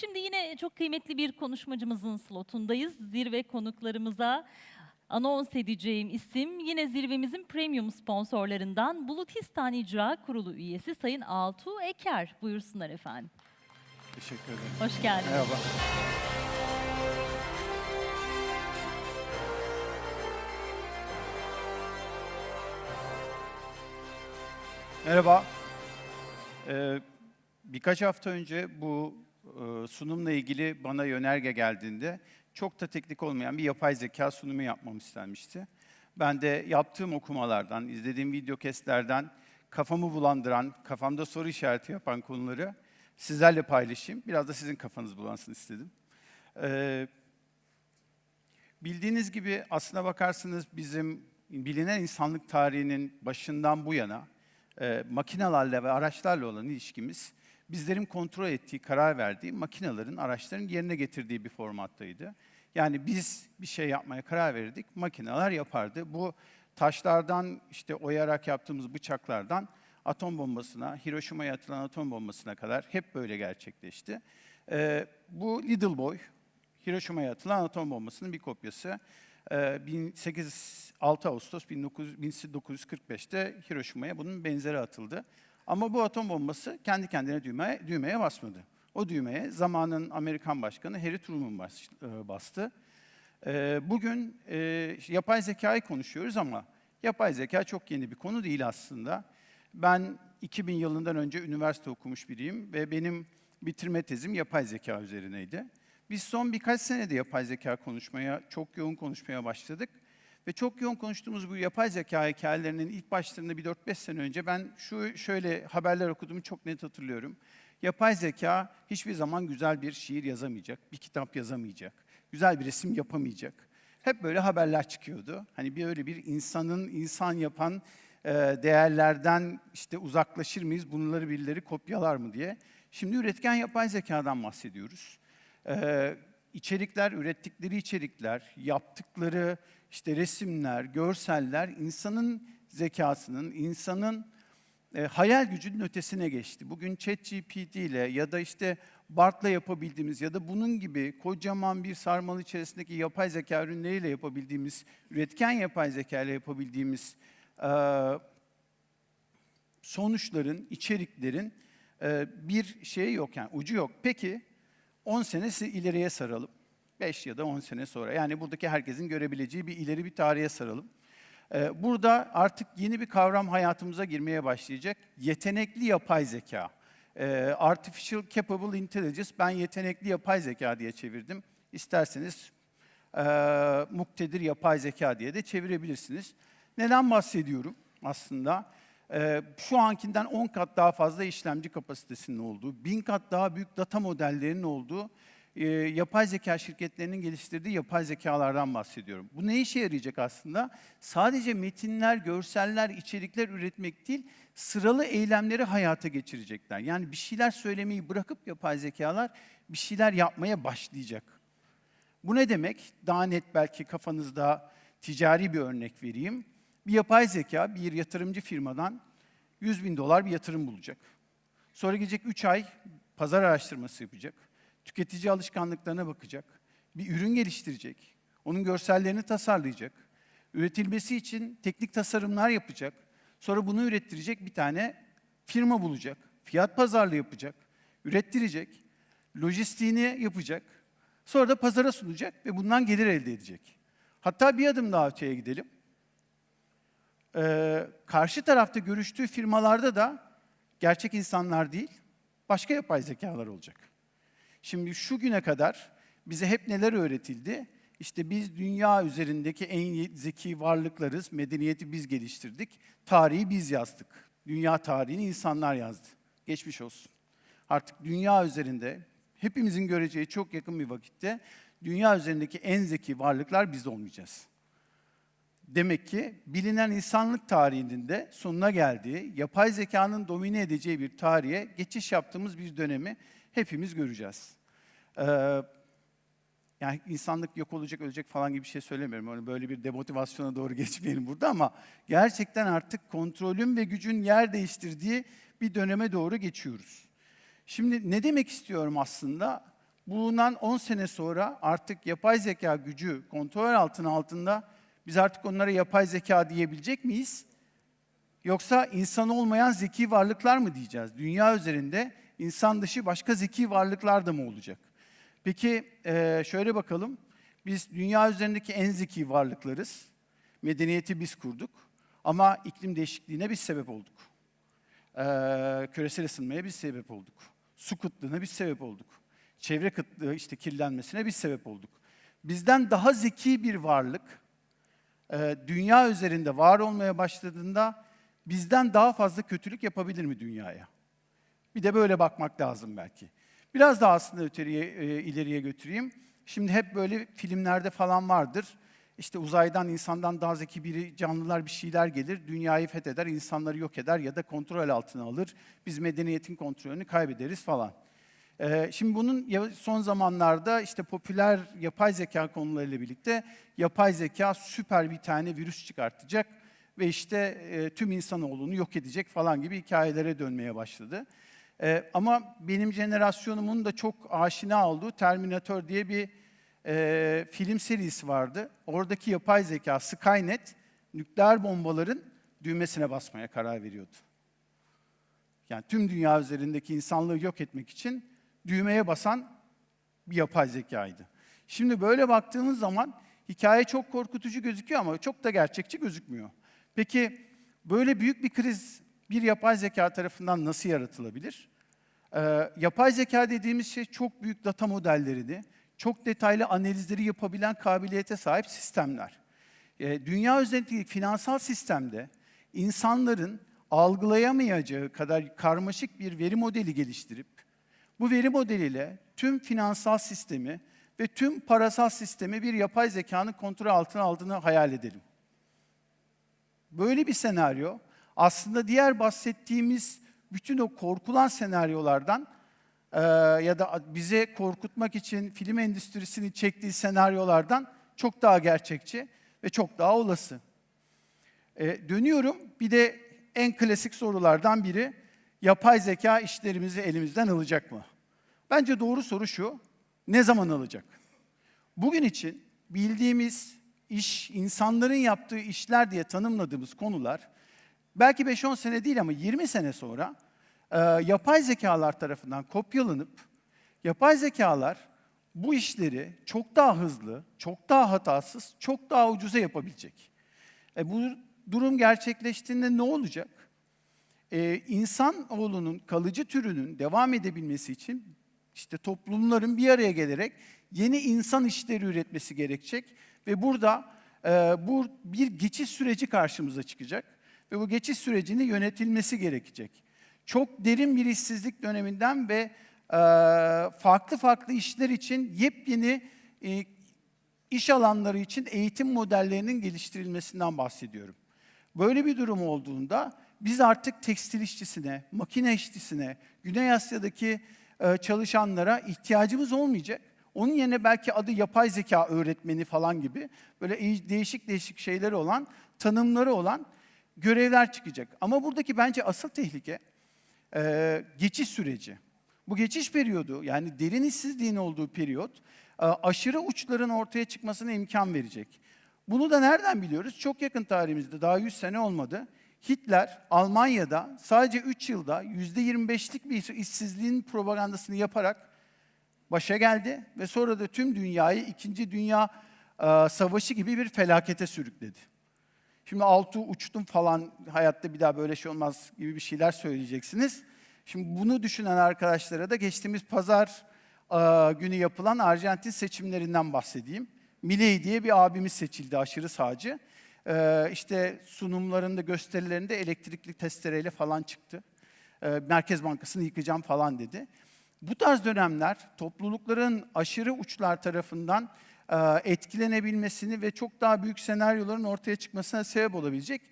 Şimdi yine çok kıymetli bir konuşmacımızın slotundayız. Zirve konuklarımıza anons edeceğim isim yine zirvemizin premium sponsorlarından Bulutistan İcra Kurulu üyesi Sayın Altuğ Eker. Buyursunlar efendim. Teşekkür ederim. Hoş geldiniz. Merhaba. Merhaba. Ee, birkaç hafta önce bu sunumla ilgili bana yönerge geldiğinde çok da teknik olmayan bir yapay zeka sunumu yapmam istenmişti. Ben de yaptığım okumalardan, izlediğim video kestlerden kafamı bulandıran, kafamda soru işareti yapan konuları sizlerle paylaşayım. Biraz da sizin kafanız bulansın istedim. Ee, bildiğiniz gibi aslına bakarsanız bizim bilinen insanlık tarihinin başından bu yana e, makinalarla ve araçlarla olan ilişkimiz bizlerin kontrol ettiği, karar verdiği makinelerin, araçların yerine getirdiği bir formattaydı. Yani biz bir şey yapmaya karar verirdik, makineler yapardı. Bu taşlardan işte oyarak yaptığımız bıçaklardan atom bombasına, Hiroşima'ya atılan atom bombasına kadar hep böyle gerçekleşti. Ee, bu Little Boy, Hiroşima'ya atılan atom bombasının bir kopyası. Ee, 18, 6 Ağustos 19, 1945'te Hiroşima'ya bunun benzeri atıldı. Ama bu atom bombası kendi kendine düğmeye, düğmeye basmadı. O düğmeye zamanın Amerikan Başkanı Harry Truman bas- e, bastı. Ee, Bugün e, yapay zekayı konuşuyoruz ama yapay zeka çok yeni bir konu değil aslında. Ben 2000 yılından önce üniversite okumuş biriyim ve benim bitirme tezim yapay zeka üzerineydi. Biz son birkaç senede yapay zeka konuşmaya, çok yoğun konuşmaya başladık. Ve çok yoğun konuştuğumuz bu yapay zeka hikayelerinin ilk başlarında bir 4-5 sene önce ben şu şöyle haberler okuduğumu çok net hatırlıyorum. Yapay zeka hiçbir zaman güzel bir şiir yazamayacak, bir kitap yazamayacak, güzel bir resim yapamayacak. Hep böyle haberler çıkıyordu. Hani bir öyle bir insanın insan yapan e, değerlerden işte uzaklaşır mıyız, bunları birileri kopyalar mı diye. Şimdi üretken yapay zekadan bahsediyoruz. İçerikler, ürettikleri içerikler, yaptıkları işte resimler, görseller insanın zekasının, insanın e, hayal gücünün ötesine geçti. Bugün ChatGPT ile ya da işte BART'la yapabildiğimiz ya da bunun gibi kocaman bir sarmal içerisindeki yapay zeka ürünleriyle yapabildiğimiz, üretken yapay zeka ile yapabildiğimiz e, sonuçların, içeriklerin e, bir şeyi yok yani ucu yok. Peki 10 senesi ileriye saralım. 5 ya da 10 sene sonra. Yani buradaki herkesin görebileceği bir ileri bir tarihe saralım. Ee, Burada artık yeni bir kavram hayatımıza girmeye başlayacak. Yetenekli yapay zeka. Ee, Artificial Capable Intelligence, ben yetenekli yapay zeka diye çevirdim. İsterseniz e, muktedir yapay zeka diye de çevirebilirsiniz. Neden bahsediyorum aslında? Ee, şu ankinden 10 kat daha fazla işlemci kapasitesinin olduğu, 1000 kat daha büyük data modellerinin olduğu e, yapay zeka şirketlerinin geliştirdiği yapay zekalardan bahsediyorum. Bu ne işe yarayacak aslında? Sadece metinler, görseller, içerikler üretmek değil, sıralı eylemleri hayata geçirecekler. Yani bir şeyler söylemeyi bırakıp yapay zekalar bir şeyler yapmaya başlayacak. Bu ne demek? Daha net belki kafanızda ticari bir örnek vereyim. Bir yapay zeka bir yatırımcı firmadan 100 bin dolar bir yatırım bulacak. Sonra gelecek 3 ay pazar araştırması yapacak. Tüketici alışkanlıklarına bakacak. Bir ürün geliştirecek. Onun görsellerini tasarlayacak. Üretilmesi için teknik tasarımlar yapacak. Sonra bunu ürettirecek bir tane firma bulacak. Fiyat pazarlığı yapacak. Ürettirecek. Lojistiğini yapacak. Sonra da pazara sunacak ve bundan gelir elde edecek. Hatta bir adım daha öteye gidelim. Ee, karşı tarafta görüştüğü firmalarda da gerçek insanlar değil, başka yapay zekalar olacak. Şimdi şu güne kadar bize hep neler öğretildi? İşte biz dünya üzerindeki en zeki varlıklarız, medeniyeti biz geliştirdik, tarihi biz yazdık. Dünya tarihini insanlar yazdı. Geçmiş olsun. Artık dünya üzerinde hepimizin göreceği çok yakın bir vakitte dünya üzerindeki en zeki varlıklar biz olmayacağız. Demek ki bilinen insanlık tarihinin de sonuna geldiği, yapay zekanın domine edeceği bir tarihe geçiş yaptığımız bir dönemi hepimiz göreceğiz. Ee, yani insanlık yok olacak, ölecek falan gibi bir şey söylemiyorum. Öyle böyle bir demotivasyona doğru geçmeyelim burada ama gerçekten artık kontrolün ve gücün yer değiştirdiği bir döneme doğru geçiyoruz. Şimdi ne demek istiyorum aslında? bundan 10 sene sonra artık yapay zeka gücü kontrol altına altında biz artık onlara yapay zeka diyebilecek miyiz? Yoksa insan olmayan zeki varlıklar mı diyeceğiz? Dünya üzerinde insan dışı başka zeki varlıklar da mı olacak? Peki eee, şöyle bakalım. Biz dünya üzerindeki en zeki varlıklarız. Medeniyeti biz kurduk. Ama iklim değişikliğine biz sebep olduk. Eee, küresel ısınmaya biz sebep olduk. Su kıtlığına biz sebep olduk. Çevre kıtlığı işte kirlenmesine biz sebep olduk. Bizden daha zeki bir varlık e, dünya üzerinde var olmaya başladığında bizden daha fazla kötülük yapabilir mi dünyaya? Bir de böyle bakmak lazım belki. Biraz daha aslında öteriye, e, ileriye götüreyim. Şimdi hep böyle filmlerde falan vardır. İşte uzaydan insandan daha zeki biri canlılar bir şeyler gelir, dünyayı fetheder, insanları yok eder ya da kontrol altına alır. Biz medeniyetin kontrolünü kaybederiz falan. Ee, şimdi bunun son zamanlarda işte popüler yapay zeka konularıyla birlikte yapay zeka süper bir tane virüs çıkartacak ve işte e, tüm insanoğlunu yok edecek falan gibi hikayelere dönmeye başladı. Ee, ama benim jenerasyonumun da çok aşina olduğu Terminator diye bir e, film serisi vardı. Oradaki yapay zeka Skynet nükleer bombaların düğmesine basmaya karar veriyordu. Yani tüm dünya üzerindeki insanlığı yok etmek için düğmeye basan bir yapay zekaydı. Şimdi böyle baktığınız zaman hikaye çok korkutucu gözüküyor ama çok da gerçekçi gözükmüyor. Peki böyle büyük bir kriz bir yapay zeka tarafından nasıl yaratılabilir? Ee, yapay zeka dediğimiz şey çok büyük data modellerini, çok detaylı analizleri yapabilen kabiliyete sahip sistemler. Ee, dünya üzerindeki finansal sistemde insanların algılayamayacağı kadar karmaşık bir veri modeli geliştirip bu veri modeliyle tüm finansal sistemi ve tüm parasal sistemi bir yapay zekanın kontrol altına aldığını hayal edelim. Böyle bir senaryo aslında diğer bahsettiğimiz bütün o korkulan senaryolardan eee, ya da bize korkutmak için film endüstrisinin çektiği senaryolardan çok daha gerçekçi ve çok daha olası. E, dönüyorum bir de en klasik sorulardan biri yapay zeka işlerimizi elimizden alacak mı? Bence doğru soru şu. Ne zaman alacak? Bugün için bildiğimiz iş, insanların yaptığı işler diye tanımladığımız konular belki 5-10 sene değil ama 20 sene sonra e, yapay zekalar tarafından kopyalanıp yapay zekalar bu işleri çok daha hızlı, çok daha hatasız, çok daha ucuza yapabilecek. E, bu durum gerçekleştiğinde ne olacak? Ee, insan oğlunun kalıcı türünün devam edebilmesi için işte toplumların bir araya gelerek yeni insan işleri üretmesi gerekecek ve burada e, bu bir geçiş süreci karşımıza çıkacak ve bu geçiş sürecinin yönetilmesi gerekecek. Çok derin bir işsizlik döneminden ve e, farklı farklı işler için yepyeni e, iş alanları için eğitim modellerinin geliştirilmesinden bahsediyorum. Böyle bir durum olduğunda biz artık tekstil işçisine, makine işçisine, Güney Asya'daki e, çalışanlara ihtiyacımız olmayacak. Onun yerine belki adı yapay zeka öğretmeni falan gibi böyle değişik değişik şeyleri olan, tanımları olan görevler çıkacak. Ama buradaki bence asıl tehlike e, geçiş süreci. Bu geçiş periyodu yani derin işsizliğin olduğu periyot e, aşırı uçların ortaya çıkmasına imkan verecek. Bunu da nereden biliyoruz? Çok yakın tarihimizde daha 100 sene olmadı. Hitler Almanya'da sadece 3 yılda %25'lik bir işsizliğin propagandasını yaparak başa geldi ve sonra da tüm dünyayı 2. Dünya e, Savaşı gibi bir felakete sürükledi. Şimdi altı uçtum falan hayatta bir daha böyle şey olmaz gibi bir şeyler söyleyeceksiniz. Şimdi bunu düşünen arkadaşlara da geçtiğimiz pazar e, günü yapılan Arjantin seçimlerinden bahsedeyim. Milei diye bir abimiz seçildi aşırı sağcı. E, işte sunumlarında gösterilerinde elektrikli testereyle falan çıktı. E, Merkez Bankası'nı yıkacağım falan dedi. Bu tarz dönemler toplulukların aşırı uçlar tarafından e, etkilenebilmesini ve çok daha büyük senaryoların ortaya çıkmasına sebep olabilecek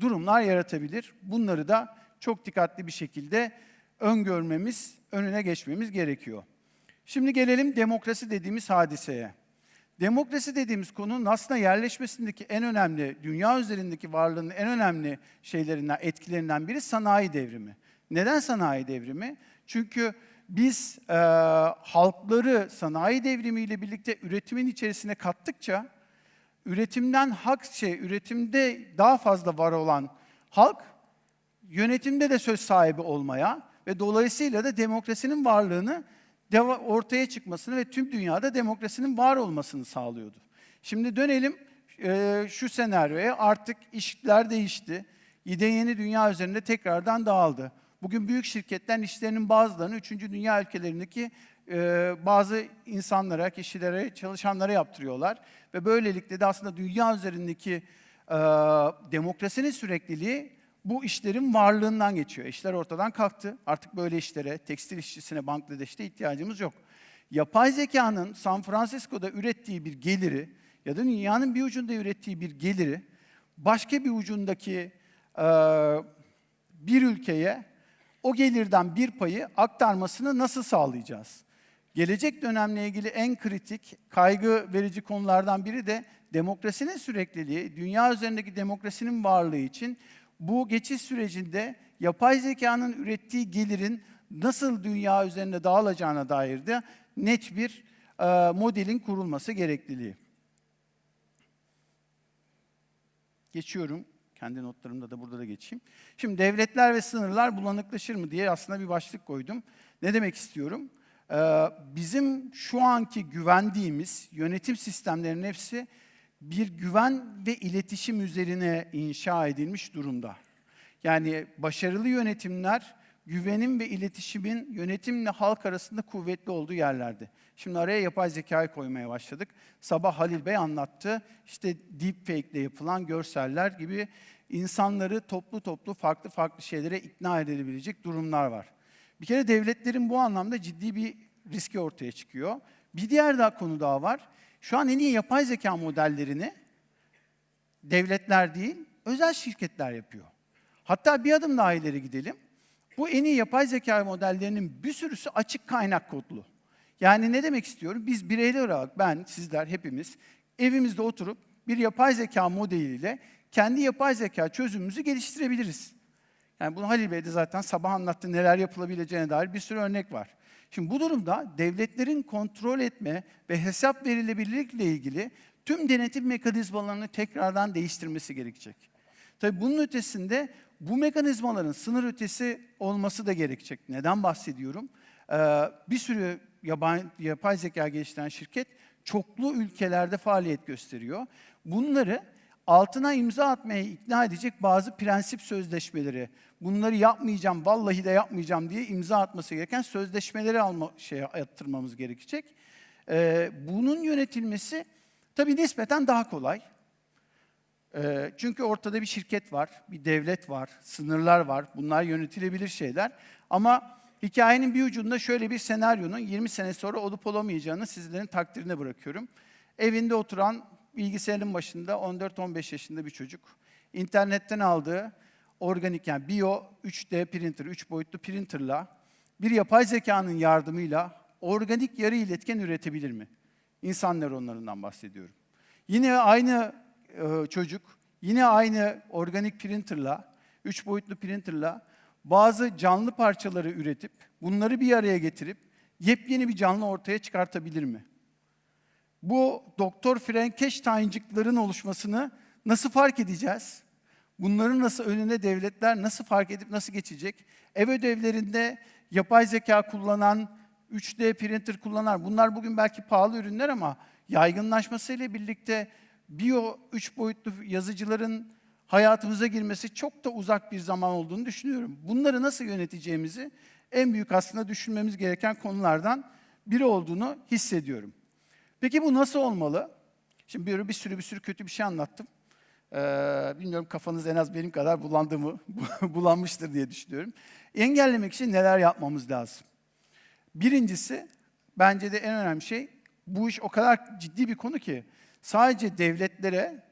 durumlar yaratabilir. Bunları da çok dikkatli bir şekilde öngörmemiz, önüne geçmemiz gerekiyor. Şimdi gelelim demokrasi dediğimiz hadiseye. Demokrasi dediğimiz konunun aslında yerleşmesindeki en önemli, dünya üzerindeki varlığının en önemli şeylerinden, etkilerinden biri sanayi devrimi. Neden sanayi devrimi? Çünkü Biz e, halkları sanayi devrimiyle birlikte üretimin içerisine kattıkça üretimden hak şey, üretimde daha fazla var olan halk yönetimde de söz sahibi olmaya ve dolayısıyla da demokrasinin varlığını ortaya çıkmasını ve tüm dünyada demokrasinin var olmasını sağlıyordu. Şimdi dönelim e, şu senaryoya artık işler değişti. İde yeni dünya üzerinde tekrardan dağıldı. Bugün büyük şirketler işlerinin bazılarını 3. dünya ülkelerindeki e, bazı insanlara, kişilere, çalışanlara yaptırıyorlar. Ve böylelikle de aslında dünya üzerindeki e, demokrasinin sürekliliği bu işlerin varlığından geçiyor. İşler ortadan kalktı. Artık böyle işlere, tekstil işçisine Bangladeş'te ihtiyacımız yok. Yapay zekanın San Francisco'da ürettiği bir geliri ya da dünyanın bir ucunda ürettiği bir geliri başka bir ucundaki e, bir ülkeye o gelirden bir payı aktarmasını nasıl sağlayacağız? Gelecek dönemle ilgili en kritik, kaygı verici konulardan biri de demokrasinin sürekliliği, dünya üzerindeki demokrasinin varlığı için bu geçiş sürecinde yapay zekanın ürettiği gelirin nasıl dünya üzerinde dağılacağına dair de net bir e, modelin kurulması gerekliliği. Geçiyorum. Kendi notlarımda da burada da geçeyim. Şimdi devletler ve sınırlar bulanıklaşır mı diye aslında bir başlık koydum. Ne demek istiyorum? Ee, bizim şu anki güvendiğimiz yönetim sistemlerinin hepsi bir güven ve iletişim üzerine inşa edilmiş durumda. Yani başarılı yönetimler güvenin ve iletişimin yönetimle halk arasında kuvvetli olduğu yerlerde. Şimdi araya yapay zekayı koymaya başladık. Sabah Halil Bey anlattı. İşte deepfake ile yapılan görseller gibi insanları toplu toplu farklı farklı şeylere ikna edebilecek durumlar var. Bir kere devletlerin bu anlamda ciddi bir riski ortaya çıkıyor. Bir diğer daha konu daha var. Şu an en iyi yapay zeka modellerini devletler değil, özel şirketler yapıyor. Hatta bir adım daha ileri gidelim. Bu en iyi yapay zeka modellerinin bir sürüsü açık kaynak kodlu. Yani ne demek istiyorum? Biz bireyler olarak ben, sizler, hepimiz evimizde oturup bir yapay zeka modeliyle kendi yapay zeka çözümümüzü geliştirebiliriz. Yani bunu Halil Bey de zaten sabah anlattı neler yapılabileceğine dair bir sürü örnek var. Şimdi bu durumda devletlerin kontrol etme ve hesap verilebilirlikle ilgili tüm denetim mekanizmalarını tekrardan değiştirmesi gerekecek. Tabii bunun ötesinde bu mekanizmaların sınır ötesi olması da gerekecek. Neden bahsediyorum? Ee, bir sürü yabancı, yapay zeka geliştiren şirket çoklu ülkelerde faaliyet gösteriyor. Bunları altına imza atmaya ikna edecek bazı prensip sözleşmeleri, bunları yapmayacağım, vallahi de yapmayacağım diye imza atması gereken sözleşmeleri alma, şeye yatırmamız gerekecek. Ee, bunun yönetilmesi tabii nispeten daha kolay. Ee, çünkü ortada bir şirket var, bir devlet var, sınırlar var. Bunlar yönetilebilir şeyler. Ama hikayenin bir ucunda şöyle bir senaryonun 20 sene sonra olup olamayacağını sizlerin takdirine bırakıyorum. Evinde oturan bilgisayarın başında 14-15 yaşında bir çocuk. internetten aldığı organik yani bio 3D printer, 3 boyutlu printerla bir yapay zekanın yardımıyla organik yarı iletken üretebilir mi? İnsan nöronlarından bahsediyorum. Yine aynı e, çocuk, yine aynı organik printerla, 3 boyutlu printerla bazı canlı parçaları üretip bunları bir araya getirip yepyeni bir canlı ortaya çıkartabilir mi? Bu Doktor Frankenstein'cıkların oluşmasını nasıl fark edeceğiz? Bunların nasıl önüne devletler nasıl fark edip nasıl geçecek? Ev ödevlerinde yapay zeka kullanan, 3D printer kullanan, bunlar bugün belki pahalı ürünler ama yaygınlaşmasıyla birlikte biyo 3 boyutlu yazıcıların hayatımıza girmesi çok da uzak bir zaman olduğunu düşünüyorum. Bunları nasıl yöneteceğimizi en büyük aslında düşünmemiz gereken konulardan biri olduğunu hissediyorum. Peki bu nasıl olmalı? Şimdi bir, bir sürü bir sürü kötü bir şey anlattım. Ee, bilmiyorum kafanız en az benim kadar bulandı mı, bulanmıştır diye düşünüyorum. Engellemek için neler yapmamız lazım? Birincisi, bence de en önemli şey, bu iş o kadar ciddi bir konu ki sadece devletlere,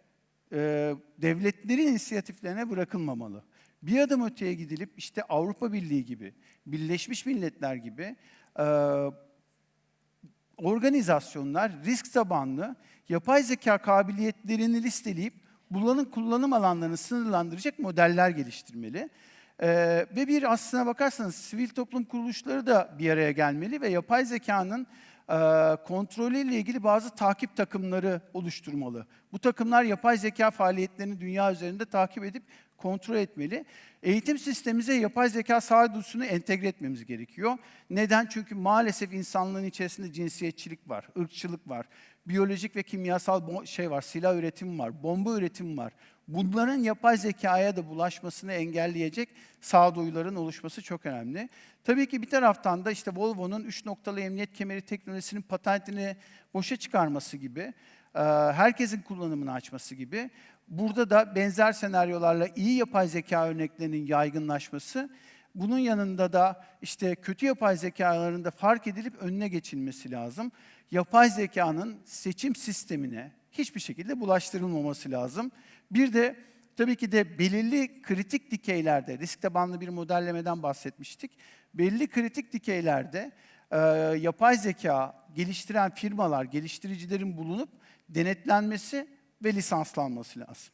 e, devletlerin inisiyatiflerine bırakılmamalı. Bir adım öteye gidilip işte Avrupa Birliği gibi, Birleşmiş Milletler gibi e, organizasyonlar risk tabanlı yapay zeka kabiliyetlerini listeleyip bulanık kullanım alanlarını sınırlandıracak modeller geliştirmeli. Ee, ve bir aslına bakarsanız sivil toplum kuruluşları da bir araya gelmeli ve yapay zekanın kontrolüyle ilgili bazı takip takımları oluşturmalı. Bu takımlar yapay zeka faaliyetlerini dünya üzerinde takip edip kontrol etmeli. Eğitim sistemimize yapay zeka sağduyusunu entegre etmemiz gerekiyor. Neden? Çünkü maalesef insanlığın içerisinde cinsiyetçilik var, ırkçılık var, biyolojik ve kimyasal şey var, silah üretimi var, bomba üretimi var. Bunların yapay zekaya da bulaşmasını engelleyecek sağduyuların oluşması çok önemli. Tabii ki bir taraftan da işte Volvo'nun 3 noktalı emniyet kemeri teknolojisinin patentini boşa çıkarması gibi, e, herkesin kullanımını açması gibi, burada da benzer senaryolarla iyi yapay zeka örneklerinin yaygınlaşması, bunun yanında da işte kötü yapay zekaların da fark edilip önüne geçilmesi lazım. Yapay zekanın seçim sistemine hiçbir şekilde bulaştırılmaması lazım. Bir de tabii ki de belirli kritik dikeylerde, risk tabanlı bir modellemeden bahsetmiştik. Belli kritik dikeylerde e, yapay zeka geliştiren firmalar, geliştiricilerin bulunup denetlenmesi ve lisanslanması lazım.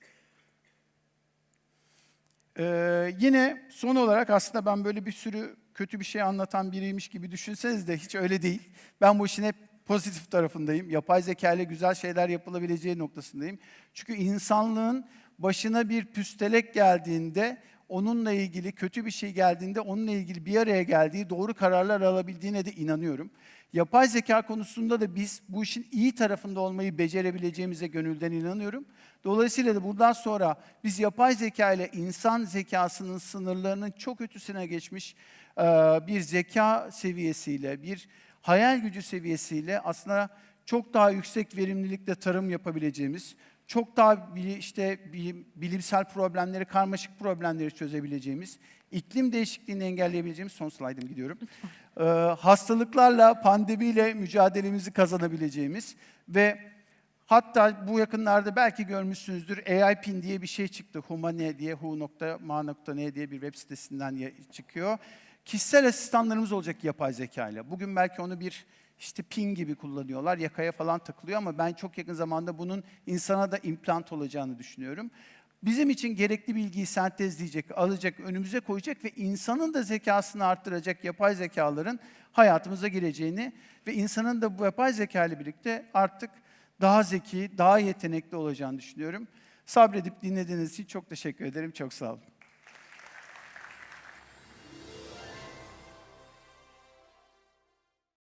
Ee, yine son olarak aslında ben böyle bir sürü kötü bir şey anlatan biriymiş gibi düşünseniz de hiç öyle değil. Ben bu işin hep pozitif tarafındayım. Yapay zeka ile güzel şeyler yapılabileceği noktasındayım. Çünkü insanlığın başına bir püstelek geldiğinde, onunla ilgili kötü bir şey geldiğinde onunla ilgili bir araya geldiği doğru kararlar alabildiğine de inanıyorum. Yapay zeka konusunda da biz bu işin iyi tarafında olmayı becerebileceğimize gönülden inanıyorum. Dolayısıyla da bundan sonra biz yapay zeka ile insan zekasının sınırlarının çok ötesine geçmiş bir zeka seviyesiyle, bir hayal gücü seviyesiyle aslında çok daha yüksek verimlilikle tarım yapabileceğimiz, çok daha işte bilim- bilimsel problemleri, karmaşık problemleri çözebileceğimiz, iklim değişikliğini engelleyebileceğimiz son slaydım gidiyorum. Ee, hastalıklarla, pandemiyle mücadelemizi kazanabileceğimiz ve hatta bu yakınlarda belki görmüşsünüzdür AIPIN diye bir şey çıktı. Humane diye hu.ma.ne diye bir web sitesinden çıkıyor. Kişisel asistanlarımız olacak yapay zeka ile. Bugün belki onu bir işte pin gibi kullanıyorlar, yakaya falan takılıyor ama ben çok yakın zamanda bunun insana da implant olacağını düşünüyorum. Bizim için gerekli bilgiyi sentezleyecek, alacak, önümüze koyacak ve insanın da zekasını arttıracak yapay zekaların hayatımıza gireceğini ve insanın da bu yapay zeka ile birlikte artık daha zeki, daha yetenekli olacağını düşünüyorum. Sabredip dinlediğiniz için çok teşekkür ederim. Çok sağ olun.